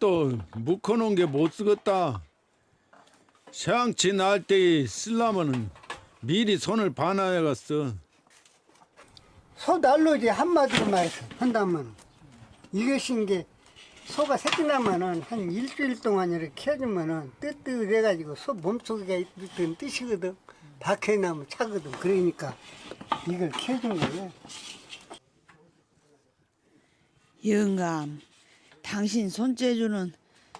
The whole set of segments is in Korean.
요것도 묶어놓은 게 못 쓰겠다. 샹치 날때 쓰려면은 미리 손을 봐놔야겠어. 소 난로지 한마디로 말해서 한다면 이것인 게 소가 새끼 나면은 한 일주일 동안 이렇게 해주면은 뜨뜻해가지고 소 몸속에 있던 뜻이거든 밖에 나면 차거든 그러니까 이걸 캐준 거예요 영감, 당신 손재주는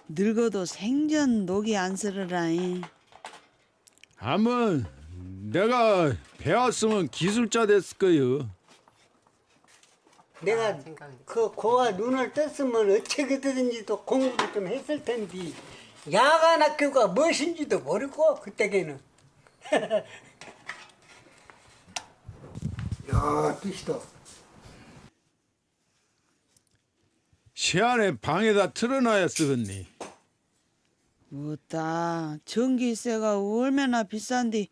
늙어도 생전 녹이 안 쓰러라잉. 아무 내가 배웠으면 기술자 됐을 거요. 내가 그 고와 눈을 떴으면 어찌그든지도 공부를 좀 했을 텐데 야간 학교가 무엇인지도 모르고 그때에는 야 뜻이다 시안에 방에다 틀어놔야 쓰겠니. 뭐다 전기세가 얼마나 비싼데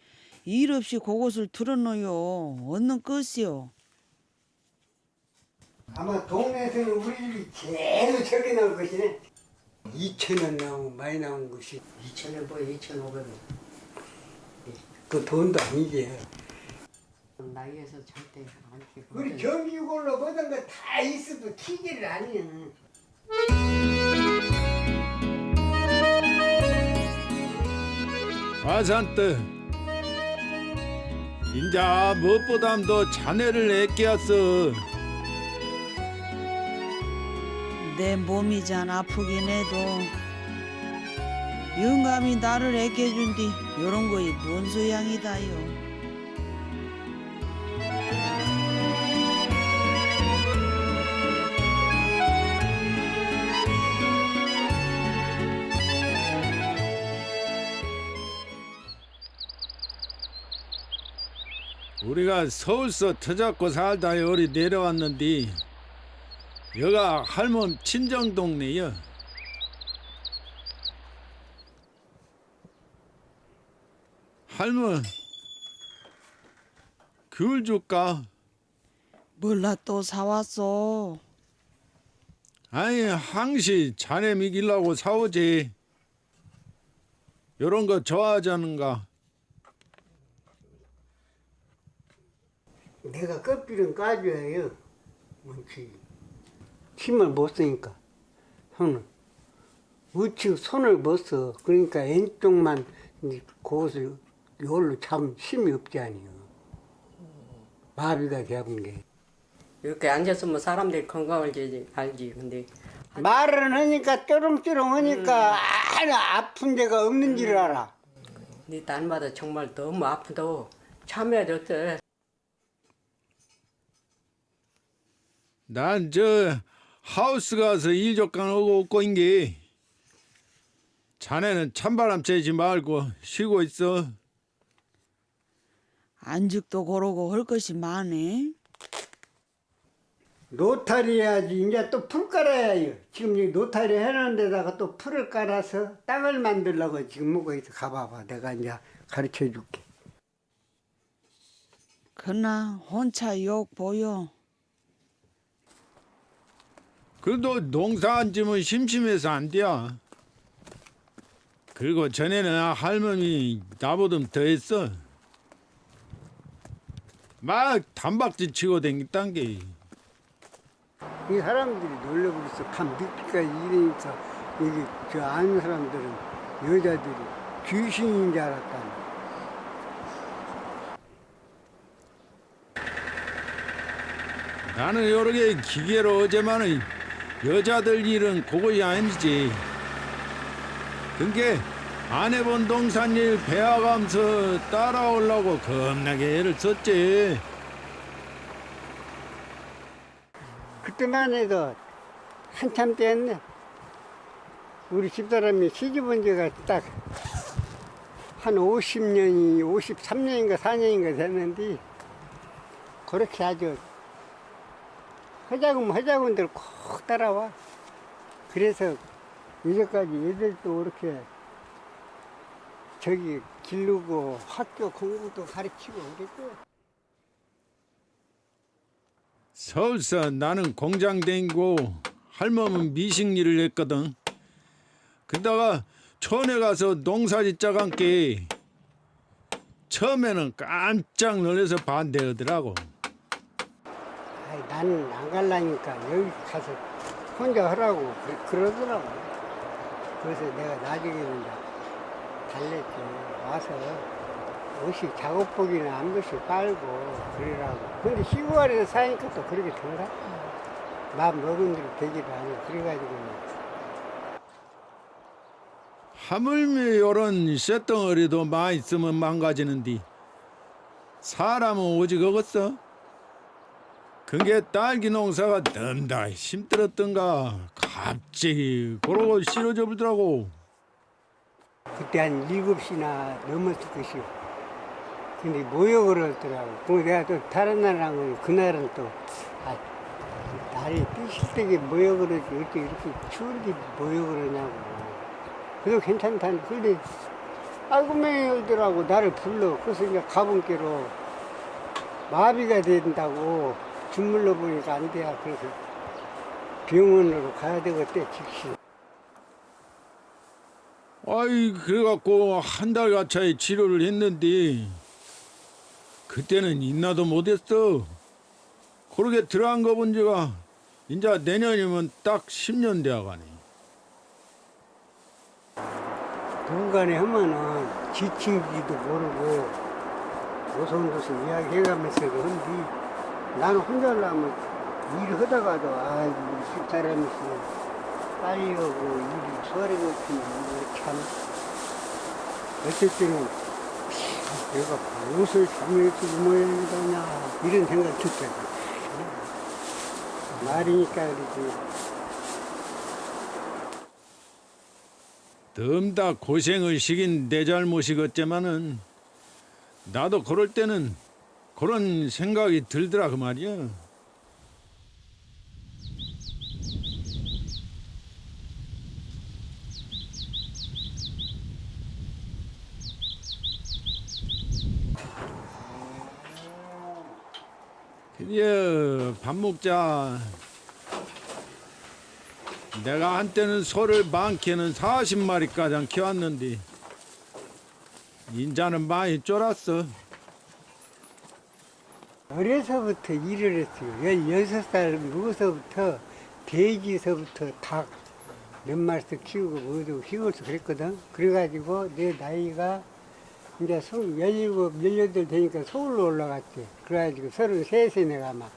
일 없이 그곳을 틀어놓요. 얻는 것이요. 아마 동네에서는 우리 집이 제일 적게 나올 것이네 2천 원 나오고 많이 나온 것이 2천 원 뭐야 2,500원 그 돈도 아니지 나이에서 절대 안 키고 우리 전기골로 모든 거 다 있어도 튀기를 아니야 화산뜨 인자 무엇보담도 자네를 애끼었어. 내 몸이 잔 아프긴 해도 영감이 나를 애껴준 뒤 요런 거이 뭔 소양이다요. 우리가 서울서 터잡고 살다 여기 내려왔는데 여가 할멈 친정 동네여. 할멈 귤 줄까? 몰라 또 사왔어. 아니 항시 자네 미길라고 사오지. 요런 거 좋아하자는가? 내가 껍질은 까줘야 해요 뭔지 힘을 못 쓰니까 손을 우측 손을 못 써 그러니까 왼쪽만 이제 그것을 요걸로 참 힘이 없지 아니요 마비가 되는 게. 이렇게 앉았으면 사람들이 건강을 지- 알지. 근데 말을 하니까 쩌렁쩌렁 하니까 하나 아픈 데가 없는 줄 알아. 네 날마다 정말 너무 아프다고 참여야 됐대 난저 하우스 가서 일 조건 하고 올거 인게. 자네는 찬바람 쐬지 말고 쉬고 있어. 안죽도 고르고 할 것이 많네. 노타리 해야지 이제 또 풀 깔아야 해요 지금 이 노타리 해놓은 데다가 또 풀을 깔아서 땅을 만들려고 지금 먹고 있어 가봐봐 내가 이제 가르쳐 줄게 그나 혼자 욕 보여. 그래도 농사 안 지면 심심해서 안 돼. 그리고 전에는 할머니 나보다 더 했어. 막 단박질 치고 댕겼단 게. 이 사람들이 놀려버렸어. 밤 늦게까지 일하니까 여기 저 아는 사람들은 여자들이 귀신인 줄 알았다. 나는 여러 개 기계로 어제만은 여자들 일은 그것이 아니지. 그게 안 해본 동산일 배워가면서 따라오려고 겁나게 애를 썼지. 그때만 해도 한참 때였네. 우리 집사람이 시집 온 지가 딱 한 50년이, 53년인가 4년인가 됐는데, 그렇게 아주 허자금, 허자금들 꼭 따라와. 그래서 이제까지 애들도 이렇게 저기 기르고 학교 공부도 가르치고 그랬고. 서울서 나는 공장 댕기고 할멈은 미식 일을 했거든. 그러다가 촌에 가서 농사짓자 간게 처음에는 깜짝 놀라서 반대하더라고. 아이, 나는 안 갈라니까 여기 가서 혼자 하라고 그, 그러더라고. 그래서 내가 나중에는 이제 달랬지. 와서 옷이 작업복이나 한 번씩 빨고 그러라고. 근데 시골에서 사니까 또 그렇게 된가? 마음 먹은 대로 되기도 하고 그래가지고 하물며 요런 쇳덩어리도 많이 쓰면 망가지는디 사람은 오직 어겠어? 그게 딸기 농사가 든다 힘들었던가 갑자기 그러고 싫어져 버더라고 그때 한 7시나 넘었을 것이 근데 모욕을 하더라고. 그리고 내가 또 다른 나라랑 그날은 또, 아, 날이 뜨실 때게 모욕을 하지. 어떻게 이렇게 추운데 모욕을 하냐고. 그래도 괜찮다는, 근데, 아이고, 매일더라고. 나를 불러. 그래서 이제 가본께로 마비가 된다고 주물러 보니까 안 돼야. 그래서 병원으로 가야 되겠대, 즉시. 아이 그래갖고 한 달 가차에 치료를 했는데 그때는 있나도 못했어. 그렇게 들어간 거 본 지가 이제 내년이면 딱 10년 되어가네. 중간에 하면은 지친지도 모르고 오손도손 이야기해가면서 한뒤 나는 혼자 하려면 일을 하다가도 아이고 빨 리 오고 일이 없으면 참 때는 내가 무엇을 잘못했지 이 모양이더냐 이런 생각 들거든 말이니까 그러지. 고생을 시킨 내 잘못이겠지만은 나도 그럴 때는 그런 생각이 들더라 그 말이야 드디어 밥 먹자 내가 한때는 소를 많게는 40마리까지 키웠는데 인자는 많이 쫄았어. 어려서부터 일을 했어요. 16살 먹어서부터 돼지서부터 닭 몇 마리씩 키우고 뭐도 키우고서 그랬거든. 그래가지고 내 나이가 이제 17, 18 되니까 서울로 올라갔지. 그래가지고 33세 내가 막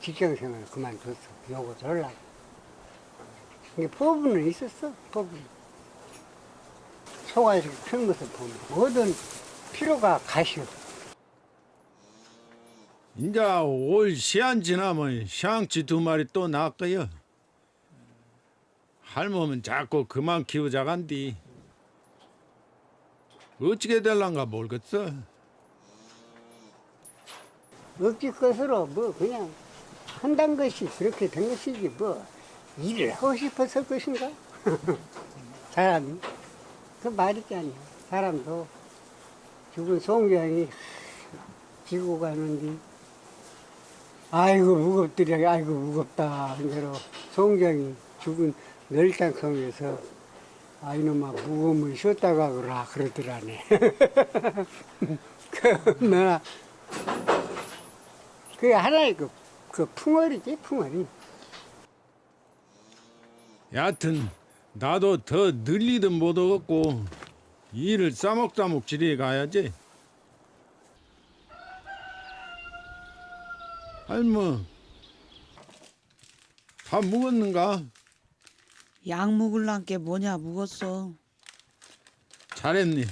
직장 생활 그만뒀어. 요거 하려고. 이게 포부는 있었어, 포부. 소가 이렇게 큰 것을 보면 모든 피로가 가시오. 이제 올 시한 지나면 샹치 두 마리 또 낳고요. 할머니는 자꾸 그만 키우자간디. 어찌게 될란가 모르겠어. 억지 것으로 뭐 그냥 한단 것이 그렇게 된 것이지 뭐 일을 하고 싶어서 것인가? 사람이 그 말이잖아요. 사람도 죽은 송경이 지고 가는데 아이고 무겁더라 아이고 무겁다 그대로 송경이 죽은 널땅성에서 아 이놈아 무거우면 쉬었다가 그라 그러더라네 그나 그게 하나의 그, 그 풍월이지, 풍월이. 여하튼 나도 더 늘리든 못하겠고 일을 싸먹싸먹 지리 가야지. 할머, 밥 먹었는가? 약 먹을란 게 뭐냐 묵었어. 잘했니?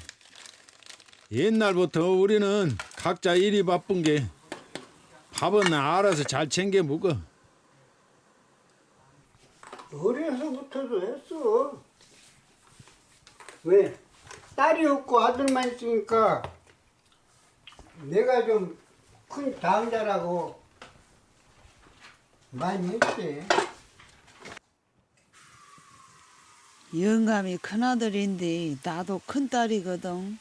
옛날부터 우리는 각자 일이 바쁜 게 밥은 알아서 잘 챙겨 먹어. 어려서부터도 했어. 왜? 딸이 없고 아들만 있으니까 내가 좀 큰 당자라고 많이 했지. 영감이 큰아들인데 나도 큰딸이거든.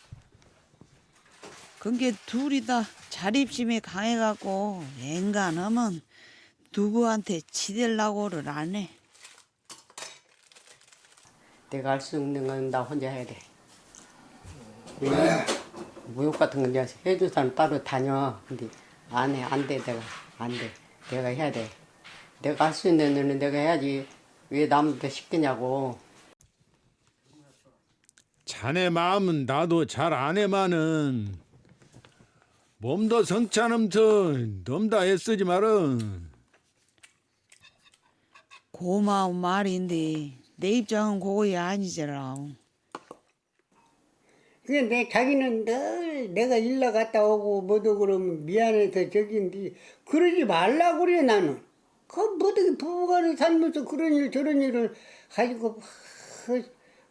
그게 둘이 다 자립심이 강해갖고 앵간하면 누구한테 치댈라고를 안 해. 내가 할 수 있는 건 나 혼자 해야 돼. 왜? 무역 같은 건 내가 해줄 사람 따로 다녀. 근데 안 해, 안 돼, 내가. 안 돼. 내가 해야 돼. 내가 할 수 있는 일은 내가 해야지. 왜 남한테 시키냐고. 자네 마음은 나도 잘 아네마는 몸도 성찬음서 넘다 애쓰지 말은 고마운 말인데 내 입장은 그거이 아니잖아. 그게 내 자기는 늘 내가 일러 갔다 오고 뭐도 그러면 미안해서 저긴데 그러지 말라 그래 나는. 그 뭐든 부부간에 살면서 그런 일 저런 일을 가지고 막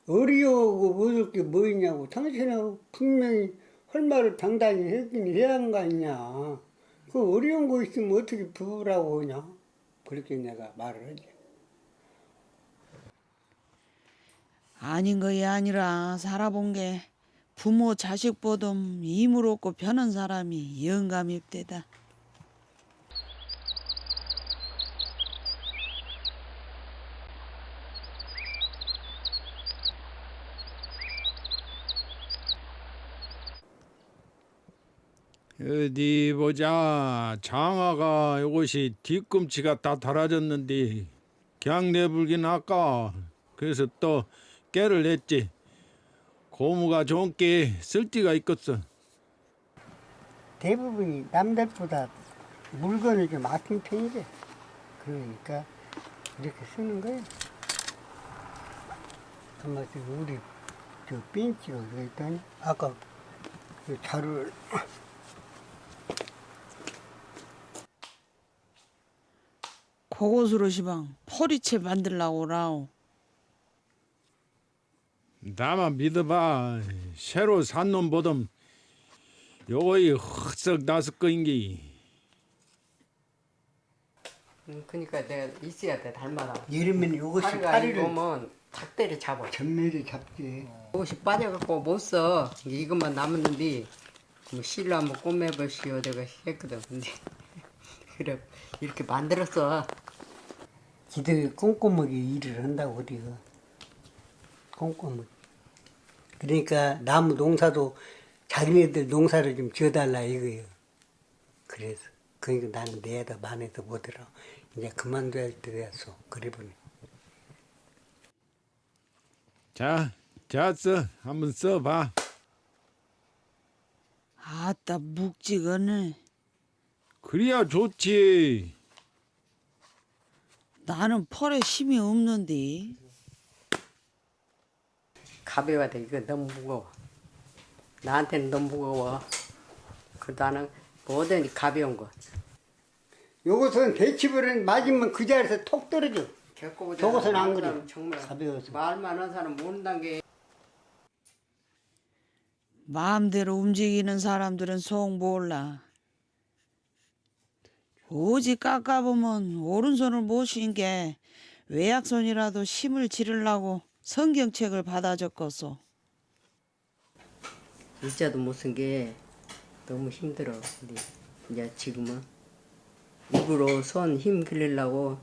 어려우고 뭐줄 게뭐 있냐고 당신은 분명히 할 말을 당당히 했긴 해야 한거 아니냐. 그 어려운 거 있으면 어떻게 부부라고 하냐. 그렇게 내가 말을 하지. 아닌 거이 아니라 살아본 게 부모 자식 보듬 힘을 얻고 펴는 사람이 영감입대다. 어디 보자 장아가 이것이 뒤꿈치가 다 달아졌는데 그냥 내불긴 아까 그래서 또 깨를 냈지 고무가 좋은 게 쓸데가 있겠어 대부분이 남들보다 물건을 좀 아낀 편이래. 그러니까 이렇게 쓰는 거예요. 한마디로 우리 저 벤치가 그랬더니 아까 그 자루를 그곳으로 시방 포리채 만들라고 라오. 나만 믿어봐 새로 산 놈 보듬 요거이 흑석 나스 거인기 음, 그러니까 내가 있어야 돼, 닮아라. 예르면 이것이 파리가 파리를 입으면 작대를 잡아. 전멸이 잡지. 옷이 빠져갖고 못 써. 이제 이것만 남았는데 뭐 실로 한번 꼬매보시오 내가 했거든. 근데 그래 이렇게 만들었어. 지들이 꼼꼼하게 일을 한다고 우리가 꼼꼼하게. 그러니까 나무 농사도 자기네들 농사를 좀 지어달라 이거예요. 그래서 그러니까 나는 내다 만에서 못해라. 이제 그만둬야 할 때였어. 그래 보니. 자, 자 써. 한번 써봐. 아따 묵직하네. 그래야 좋지. 나는 펄에 힘이 없는데. 가벼워야 돼. 이거 너무 무거워. 나한테는 너무 무거워. 그 나는 뭐든 가벼운 거. 요것은 대치벌은 맞으면 그 자리에서 톡 떨어져. 겪어보자. 저것은 안 그래. 정말 가벼워서. 말만 하는 사람 모른다는 게 마음대로 움직이는 사람들은 속 몰라. 오직 깎아보면 오른손을 못쉰게 외약손이라도 힘을 지르려고 성경책을 받아 적었어. 일자도 못 쓴 게 너무 힘들어. 근데 이제 지금은 입으로 손 힘 길리려고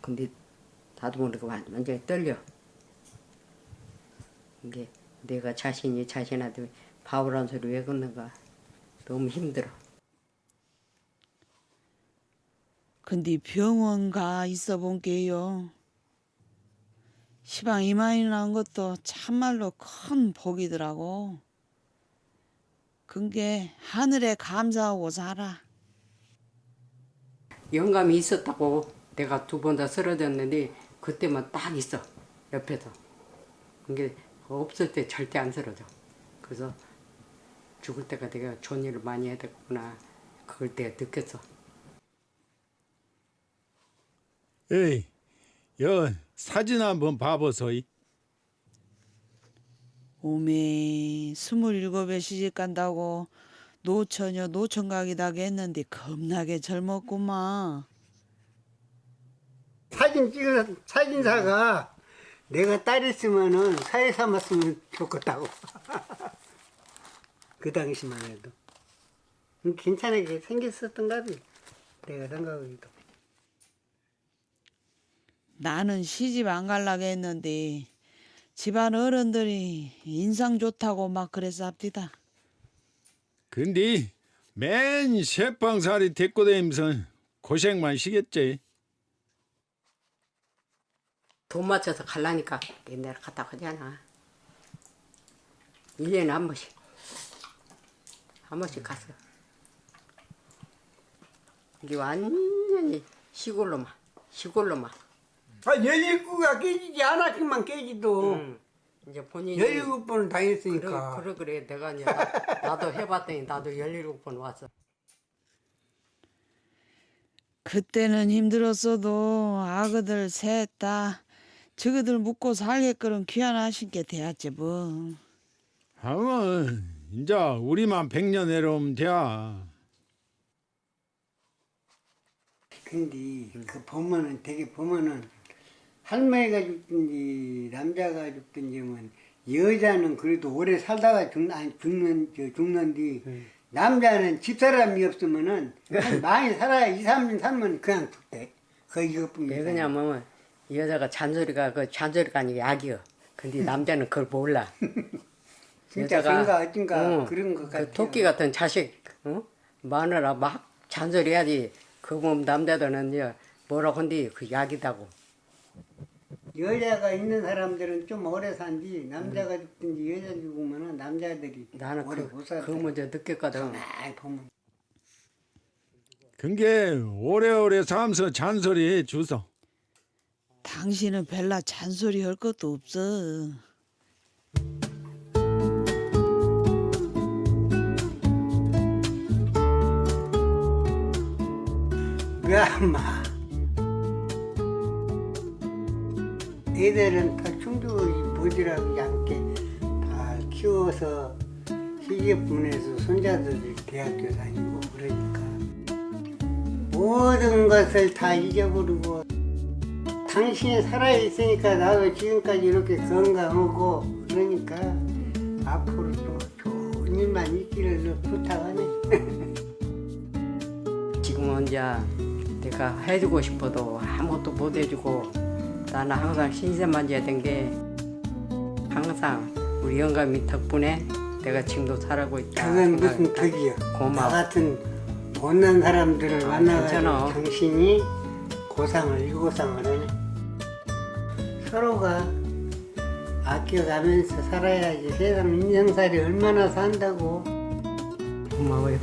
근데 나도 모르게 완- 완전히 떨려. 이게 내가 자신이 자신한테 바보란 소리 왜 걷는가 너무 힘들어. 근데 병원 가 있어 본 게요. 시방 이만이 난 것도 참말로 큰 복이더라고. 그게 하늘에 감사하고 살아. 영감이 있었다고 내가 두 번 다 쓰러졌는데 그때만 딱 있어 옆에서 이게 없을 때 절대 안 쓰러져 그래서 죽을 때가 내가 좋은 일을 많이 해야 되겠구나 그걸 내가 느꼈어 에이, 여 사진 한번 봐보소이. 오메 스물일곱에 시집 간다고 노처녀 노천각이다게 했는데 겁나게 젊었구만. 사진 찍어 사진사가 내가 딸 있으면은 사회 삼았으면 좋겠다고. 그 당시만 해도 음, 괜찮게 생겼었던가 봐. 내가 생각하기도. 나는 시집 안 갈라고 했는데 집안 어른들이 인상 좋다고 막 그랬습니다. 근데 맨 쇠빵살이 데리고 다니면서 고생만 시겠지. 돈 맞춰서 갈라니까 옛날에 갔다 가잖아. 1년에 한 번씩. 한 번씩 갔어. 이게 완전히 시골로만, 시골로만. 아, 17구가 깨지지 하나씩만 깨지도 응. 이제 본인이 17번은 그래, 다녔으니까. 그래 그래 내가 이제 나, 도 해봤더니 나도 17번 왔어. 그때는 힘들었어도 아그들 셋 다 저그들 묵고 살게끔 귀환하신 게 되었지 뭐. 아마 이제 우리만 백년 내려오면 돼. 근데 그 보면은 되게 보면은 할머니가 죽든지 남자가 죽든지 면 여자는 그래도 오래 살다가 죽, 아니, 죽는 저 죽는디 남자는 집사람이 없으면은 한 많이 살아야 2, 3년 살면 그냥 죽대. 그 이것뿐이. 왜 그러냐면 이 여자가 잔소리가 그 잔소리가 아니고 약이여. 근데 남자는 그걸 몰라. 진짜 그런가 어쩐가 그런 것그 같아요. 토끼 같은 자식 어? 마누라 막 잔소리해야지. 그 보면 남자들은 이제 뭐라 한디 그 약이다고. 여자가 있는 사람들은 좀 오래 산디 남자가 죽든지 여자 죽으면은 남자들이 나는 오래 그, 못 살아. 그 문제 느꼈거든. 아, 보면 그게 오래오래 살면서 잔소리 해 주소. 당신은 별나 잔소리 할 것도 없어. 그 아마 애들은 다 충족이 보지라고 않게 다 키워서 시집 보내서 손자들이 대학교 다니고 그러니까 모든 것을 다 잊어버리고 당신이 살아있으니까 나도 지금까지 이렇게 건강하고 그러니까 앞으로도 좋은 일만 있기를 부탁하네. 지금은 이제 내가 해주고 싶어도 아무것도 못 해주고 나는 항상 신세만져야 된 게 항상 우리 영감이 덕분에 내가 지금도 살아고 있다. 그건 무슨 덕이야. 고마워. 나 같은 못난 사람들을 아, 괜찮아. 당신이 고상을 일고상을 하네. 서로가 아껴가면서 살아야지 세상 인생살이 얼마나 산다고. 고마워요.